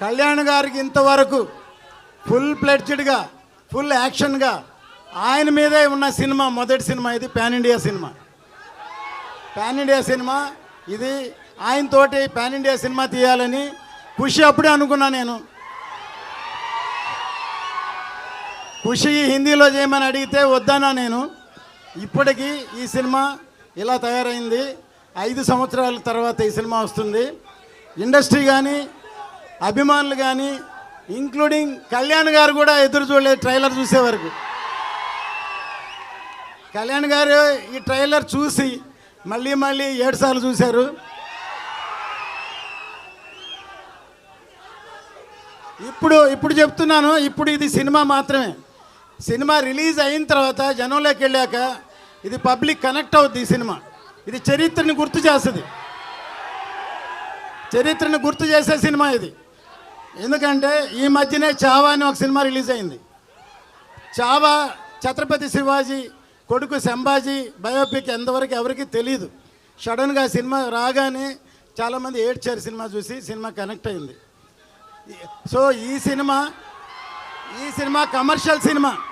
కళ్యాణ్ గారికి ఇంతవరకు full ప్లెడ్జ్డ్గా full యాక్షన్గా ఆయన మీదే ఉన్న సినిమా మొదటి సినిమా ఇది pan India cinema. Pan India cinema ఇది ఆయనతోటి పాన్ ఇండియా సినిమా తీయాలని ఖుషి అప్పుడే అనుకున్నా నేను. ఖుషి హిందీలో చేయమని అడిగితే వద్దన్నా నేను. ఇప్పటికీ ఈ సినిమా ఇలా తయారైంది. ఐదు సంవత్సరాల తర్వాత ఈ సినిమా వస్తుంది. ఇండస్ట్రీ కానీ అభిమానులు కానీ ఇంక్లూడింగ్ కళ్యాణ్ గారు కూడా ఎదురు చూడలేదు ట్రైలర్ చూసే వరకు. కళ్యాణ్ గారు ఈ ట్రైలర్ చూసి మళ్ళీ మళ్ళీ ఏడు సార్లు చూశారు. ఇప్పుడు ఇప్పుడు చెప్తున్నాను ఇప్పుడు ఇది సినిమా మాత్రమే. సినిమా రిలీజ్ అయిన తర్వాత జనంలోకి వెళ్ళాక ఇది పబ్లిక్ కనెక్ట్ అవుద్ది ఈ సినిమా. ఇది చరిత్రని గుర్తు చేస్తుంది. చరిత్రను గుర్తు చేసే సినిమా ఇది. ఎందుకంటే ఈ మధ్యనే చావా అని ఒక సినిమా రిలీజ్ అయింది. చావా ఛత్రపతి శివాజీ కొడుకు సంభాజీ బయోపిక్ ఎంతవరకు ఎవరికి తెలియదు సడన్గా సినిమా రాగానే చాలామంది ఏడ్చారు సినిమా చూసి సినిమా కనెక్ట్ అయింది. సో ఈ సినిమా ఈ సినిమా కమర్షియల్ సినిమా.